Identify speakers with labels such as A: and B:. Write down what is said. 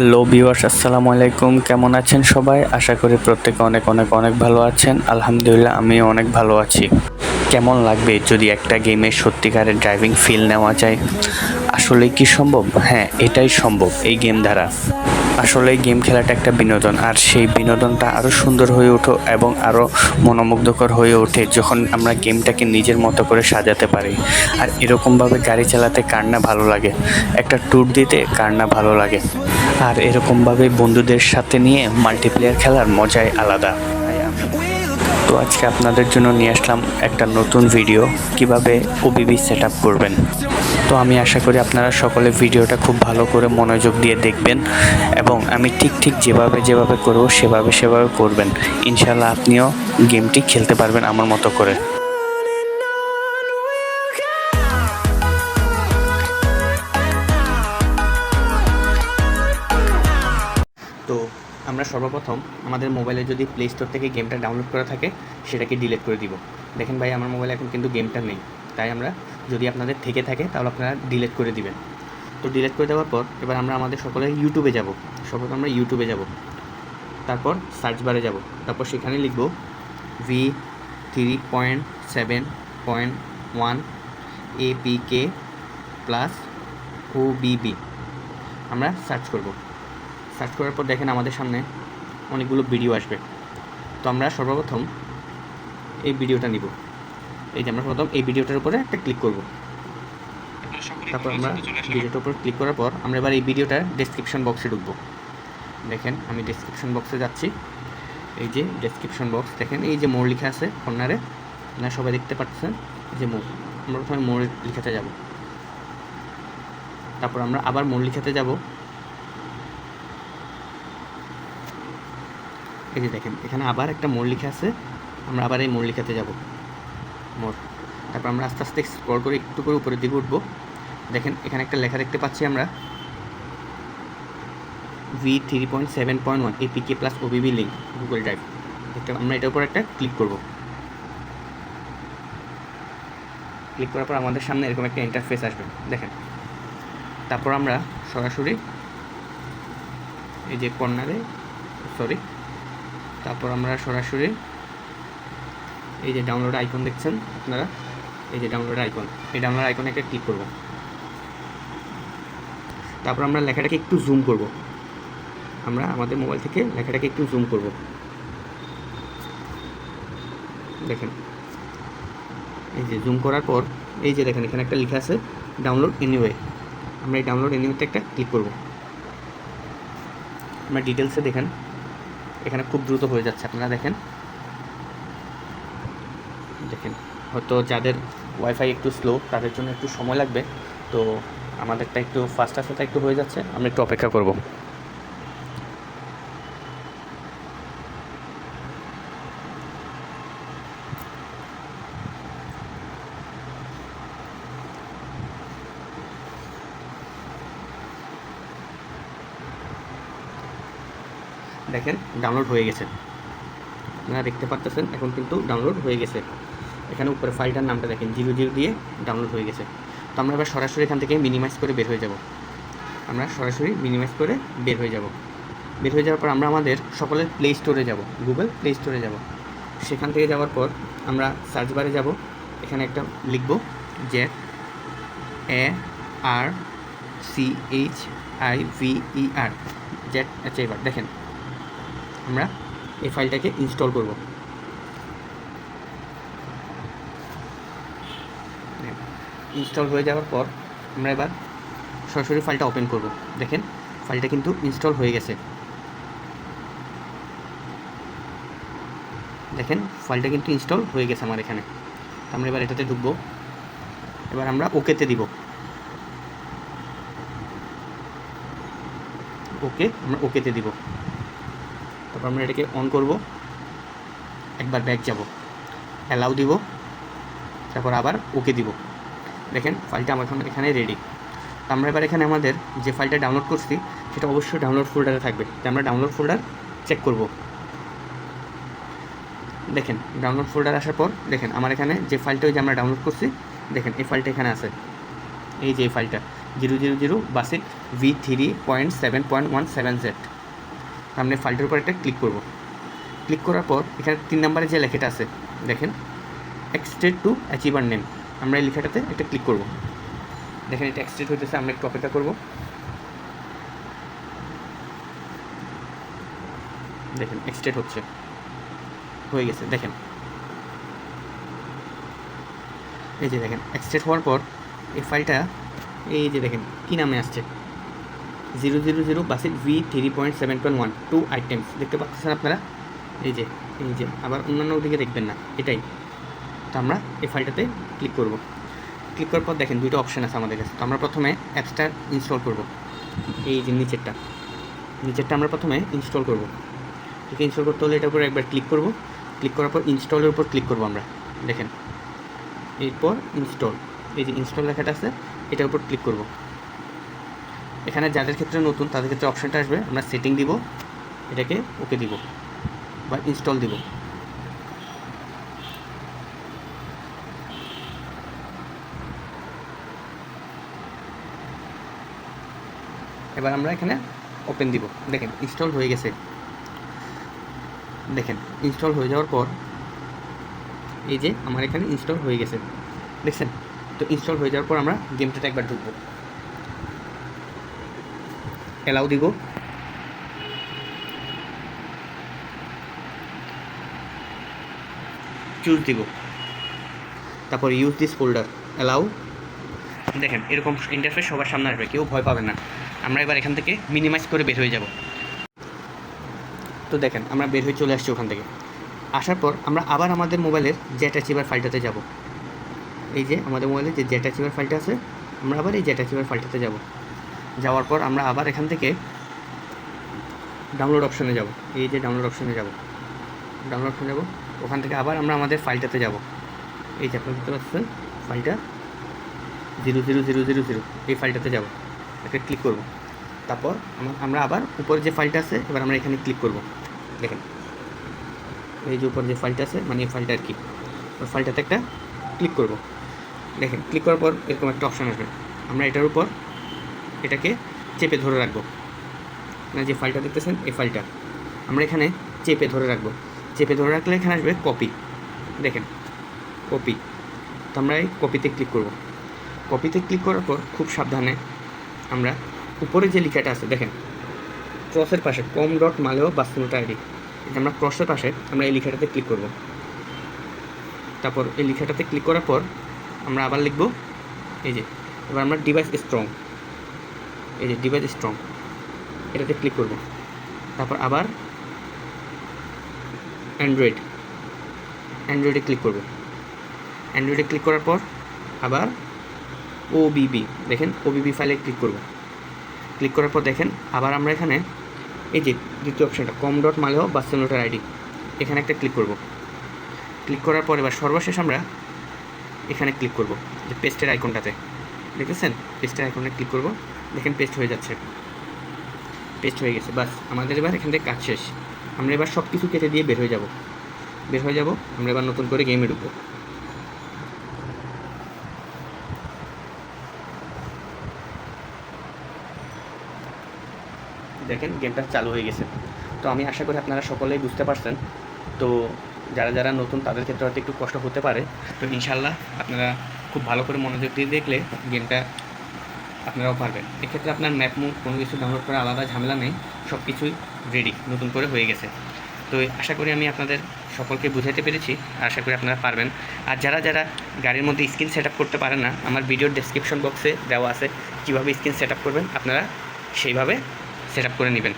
A: Hello viewers, আসসালামু আলাইকুম। কেমন আছেন সবাই? আশা করি প্রত্যেকে অনেক অনেক অনেক ভালো আছেন। আলহামদুলিল্লাহ, আমিও অনেক ভালো আছি। কেমন লাগবে যদি একটা গেমে সত্যিকারের ড্রাইভিং ফিল নেওয়া যায়? আসলে কি সম্ভব? হ্যাঁ এটাই সম্ভব এই গেম দ্বারা। আসলে গেম খেলাটা একটা বিনোদন, আর সেই বিনোদনটা আরও সুন্দর হয়ে ওঠো এবং আরও মনোমুগ্ধকর হয়ে ওঠে যখন আমরা গেমটাকে নিজের মতো করে সাজাতে পারি। আর এরকমভাবে গাড়ি চালাতে কার না ভালো লাগে? একটা ট্যুর দিতে কার না ভালো লাগে? আর এরকমভাবে বন্ধুদের সাথে নিয়ে মাল্টিপ্লেয়ার খেলার মজাই আলাদা। তো আজকে আপনাদের জন্য নিয়ে আসলাম একটা নতুন ভিডিও কীভাবে ওবিবি সেট আপ করবেন। তো আমি আশা করি আপনারা সকলে ভিডিওটা খুব ভালো করে মনোযোগ দিয়ে দেখবেন এবং আমি ঠিক ঠিক যেভাবে যেভাবে করব, সেভাবে সেভাবে করবেন। ইনশাল্লাহ আপনিও গেমটি খেলতে পারবেন আমার মতো করে। আমরা সর্বপ্রথম আমাদের মোবাইলে যদি প্লে স্টোর থেকে গেমটা ডাউনলোড করা থাকে, সেটাকে ডিলিট করে দিব। দেখেন ভাই, আমার মোবাইলে এখন কিন্তু গেমটা নেই। তাই আমরা যদি আপনাদের থেকে থাকে, তাহলে আপনারা ডিলিট করে দিবেন। তো ডিলিট করে দেওয়ার পর এবার আমরা আমাদের সকলে ইউটিউবে যাব। সর্বপ্রথম আমরা ইউটিউবে যাব। তারপর সার্চ বারে যাব। তারপর সেখানে লিখব V three point seven point one APK plus O BB আমরা সার্চ করব। সার্চ করার পর দেখেন আমাদের সামনে অনেকগুলো ভিডিও আসবে। তো আমরা সর্বপ্রথম এই ভিডিওটা নিব। এই যে আমরা প্রথম এই ভিডিওটার উপরে একটা ক্লিক করব। তারপর আমরা ভিডিওটার উপর ক্লিক করার পর আমরা এবার এই ভিডিওটার ডেসক্রিপশন বক্সে ঢুকবো। দেখেন আমি ডেসক্রিপশন বক্সে যাচ্ছি। এই যে ডেসক্রিপশন বক্স দেখেন এই যে মোড় লেখা আছে কর্নারে, আপনারা সবাই দেখতে পাচ্ছেন যে মোড়। আমরা প্রথমে মোড় লিখাতে যাব। তারপর আমরা আবার মোড় লিখাতে যাব। এই যে দেখেন, এখানে আবার একটা মোড় লিখা আছে। আমরা আবার এই মোড় লিখাতে যাব। মোড়। তারপর আমরা আস্তে আস্তে স্ক্রল করে একটু করে উপরের দিকে উঠবো। দেখেন, এখানে একটা লেখা দেখতে পাচ্ছি আমরা। V three point seven point one APK plus OBB link Google drive এটা, আমরা এটার উপর একটা ক্লিক করব। ক্লিক করার পর আমাদের সামনে এরকম একটা ইন্টারফেস আসবে। দেখেন, তারপর আমরা সরাসরি এই যে কর্নারে সরি তারপর আমরা সরাসরি এই যে ডাউনলোড আইকন দেখছেন আপনারা? এই যে ডাউনলোড আইকন এই ডাউনলোড আইকনে একটা ক্লিক করব। তারপর আমরা লেখাটাকে একটু জুম করব। আমরা আমাদের মোবাইল থেকে লেখাটাকে একটু জুম করব। দেখেন, এই যে জুম করার পর, এই যে দেখেন, এখানে একটা লেখা আছে ডাউনলোড এনিওয়ে আমরা এই ডাউনলোড এনিওয়েতে একটা ক্লিক করব। আমরা ডিটেলসে দেখেন এখানে খুব দ্রুত হয়ে যাচ্ছে, আপনারা দেখেন। দেখেন, হয়তো যাদের ওয়াইফাই একটু স্লো তাদের জন্য একটু সময় লাগবে। তো আমাদেরটা একটু ফাস্ট আসাটা একটু হয়ে যাচ্ছে, আমরা একটু অপেক্ষা করব। দেখেন ডাউনলোড হয়ে গেছে। আপনারা দেখতে পাচ্ছেন এখন কিন্তু ডাউনলোড হয়ে গেছে। এখানে উপরে ফাইলটার নামটা দেখেন জিরো জিরো দিয়ে ডাউনলোড হয়ে গেছে। তো আমরা এবার সরাসরি এখান থেকে মিনিমাইজ করে বের হয়ে যাব। আমরা সরাসরি মিনিমাইজ করে বের হয়ে যাব। বের হয়ে যাওয়ার পর আমরা আমাদের সকলের প্লে স্টোরে যাব গুগল প্লে স্টোরে যাব। সেখান থেকে যাওয়ার পর আমরা সার্চ বারে যাব। এখানে একটা লিখব Z A R C H I V E R Z আচ্ছা এবার দেখেন। আমরা এই ফাইলটাকে ইনস্টল করব। ইনস্টল হয়ে যাওয়ার পর আমরা এবার সরাসরি ফাইলটা ওপেন করব। দেখেন, ফাইলটা কিন্তু ইনস্টল হয়ে গেছে। দেখেন, ফাইলটা কিন্তু ইনস্টল হয়ে গেছে আমার এখানে। আমরা এবার এটাতে ঢুকবো। এবার আমরা ওকেতে দিব। ওকে, আমরা ওকেতে দিব। তারপর আমরা এটাকে অন করব। একবার ব্যাক যাব। অ্যালাউ দিব। তারপর আবার ওকে দিব। দেখেন ফাইলটা আমার এখন রেডি আমরা এবার এখানে আমাদের যে ফাইলটা ডাউনলোড করছি, সেটা অবশ্যই ডাউনলোড ফোল্ডারে থাকবে। আমরা ডাউনলোড ফোল্ডার চেক করব। দেখেন ডাউনলোড ফোল্ডার আসার পর, দেখেন, আমার এখানে যে ফাইলটা ওই যে আমরা ডাউনলোড করছি, দেখেন, এই ফাইলটা এখানে আছে। এই যে এই ফাইলটা zero zero zero basic V three point seven point one seven Z আমরা ফাইলটার উপর একটা ক্লিক করব। ক্লিক করার পর এখানে তিন নম্বরে যে লেখাটা আছে, দেখেন এক্সটেড টু অ্যাচিভার নেম আমরা এই লেখাটাতে একটা ক্লিক করব। দেখেন, এটা এক্সটেড হইতেছে, আমরা একটু অপেক্ষা করব। দেখেন এক্সটেড হচ্ছে। হয়ে গেছে, দেখেন। এই যে দেখেন এক্সটেড হওয়ার পর এই ফাইলটা, এই যে দেখেন, কী নামে আসছে? Zero zero zero basic V three point seven point one two items দেখতে পাচ্ছেন আপনারা? এই যে এই যে, আবার অন্যান্য দিকে দেখবেন না, এটাই। তো আমরা এই ফাইলটাতে ক্লিক করব। ক্লিক করার পর দেখেন দুটো অপশান আছে আমাদের কাছে। তো আমরা প্রথমে অ্যাপসটা ইনস্টল করব। এই যে নিচেরটা। নিচেরটা আমরা প্রথমে ইনস্টল করব। ঠিক ইনস্টল করতে হলে এটার উপর একবার ক্লিক করব। ক্লিক করার পর ইনস্টলের উপর ক্লিক করব আমরা। দেখেন। এরপর ইনস্টল এই যে ইনস্টল লেখাটা আছে, এটার উপর ক্লিক করব। এখানে যাদের ক্ষেত্রে নতুন, তাদের ক্ষেত্রে অপশানটা আসবে। আমরা সেটিং দিব, এটাকে ওকে দিব বা ইনস্টল দিব। এবার আমরা এখানে ওপেন দিব। দেখেন ইনস্টল হয়ে গেছে। দেখেন ইনস্টল হয়ে যাওয়ার পর এই যে আমার এখানে ইনস্টল হয়ে গেছে। দেখছেন? তো ইনস্টল হয়ে যাওয়ার পর আমরা গেমটাতে একবার ঢুকবো। অ্যালাউ দিব। চুজ দিব। তারপর ইউজ দিস ফোল্ডার অ্যালাউ দেখেন, এরকম ইন্টারফেস সবার সামনে আসবে, কেউ ভয় পাবে না। আমরা এবার এখান থেকে মিনিমাইজ করে বের হয়ে যাব। তো দেখেন, আমরা বের হয়ে চলে আসছি ওখান থেকে। আসার পর আমরা আবার আমাদের মোবাইলের জেট অ্যাচিভার ফাইলটাতে যাব। এই যে, আমাদের মোবাইলে যে জেট অ্যাচিভার ফাইলটা আছে, আমরা আবার এই জেট অ্যাচিভার ফাইলটাতে যাব। যাওয়ার পর আমরা আবার এখান থেকে ডাউনলোড অপশনে যাব। এই যে ডাউনলোড অপশনে যাব। ডাউনলোড অপশনে যাব। ওখান থেকে আবার আমরা আমাদের ফাইলটাতে যাব। এই যে আপনারা দেখতে পাচ্ছেন ফাইলটা zero zero zero zero zero এই ফাইলটাতে যাব। একটা ক্লিক করব। তারপর আমা- আমরা আবার উপরে যে ফাইলটা আছে, এবার আমরা এখানে ক্লিক করব। দেখেন, এই যে উপরে যে ফাইলটা আছে মানে এই ফাইলটা আর কি, ওই ফাইলটাতে একটা ক্লিক করব। দেখেন ক্লিক করার পর এরকম একটা অপশান আসবে। আমরা এটার উপর এটাকে চেপে ধরে রাখব। মানে যে ফাইলটা দেখতেছেন, এই ফাইলটা আমরা এখানে চেপে ধরে রাখব। চেপে ধরে রাখলে এখানে আসবে কপি দেখেন কপি তো আমরা এই কপিতে ক্লিক করব। কপিতে ক্লিক করার পর খুব সাবধানে আমরা উপরে যে লেখাটা আছে, দেখেন ক্রসের পাশে কম ডট মালেও বাস্তবতা আইডি এটা আমরা ক্রসের পাশে আমরা এই লেখাটাতে ক্লিক করব। তারপর এই লেখাটাতে ক্লিক করার পর আমরা আবার লিখব, এই যে, এবার আমরা ডিভাইস স্ট্রং এই যে ডিভাইস স্ট্রং এটাতে ক্লিক করব। তারপর আবার অ্যান্ড্রয়েড অ্যান্ড্রয়েডে ক্লিক করব। অ্যান্ড্রয়েডে ক্লিক করার পর আবার ওবিবি দেখেন ওবিবি ফাইলে ক্লিক করব। ক্লিক করার পর দেখেন আবার আমরা এখানে এই যে দ্বিতীয় অপশানটা কম ডট মালেও বাস্তবতার আইডি এখানে একটা ক্লিক করব। ক্লিক করার পর এবার সর্বশেষ আমরা এখানে ক্লিক করব, যে পেস্টের আইকনটাতে দেখেছেন? পেস্টের আইকনে ক্লিক করব। দেখেন পেস্ট হয়ে যাচ্ছে। পেস্ট হয়ে গেছে, বাস। আমাদের এবার এখান থেকে কাজ শেষ। আমরা এবার সব কিছু কেটে দিয়ে বের হয়ে যাব। বের হয়ে যাব, আমরা এবার নতুন করে গেমে ঢুকবো। দেখেন গেমটা চালু হয়ে গেছে। তো আমি আশা করি আপনারা সকলেই বুঝতে পারছেন। তো যারা যারা নতুন, তাদের ক্ষেত্রে হয়তো একটু কষ্ট হতে পারে। তো ইনশাল্লাহ আপনারা খুব ভালো করে মনোযোগ দিয়ে দেখলে গেমটা আপনারাও পারবেন। এক্ষেত্রে আপনার ম্যাপ মুভ কোনো কিছু ডাউনলোড করা আলাদা ঝামেলা নেই সব কিছুই রেডি নতুন করে হয়ে গেছে। তো আশা করি আমি আপনাদের সকলকে বুঝাতে পেরেছি আর আশা করি আপনারা পারবেন। আর যারা যারা গাড়ির মধ্যে স্ক্রিন সেট করতে পারে না, আমার ভিডিওর ডেসক্রিপশন বক্সে দেওয়া আছে কীভাবে স্ক্রিন সেট করবেন, আপনারা সেইভাবে সেট করে নেবেন।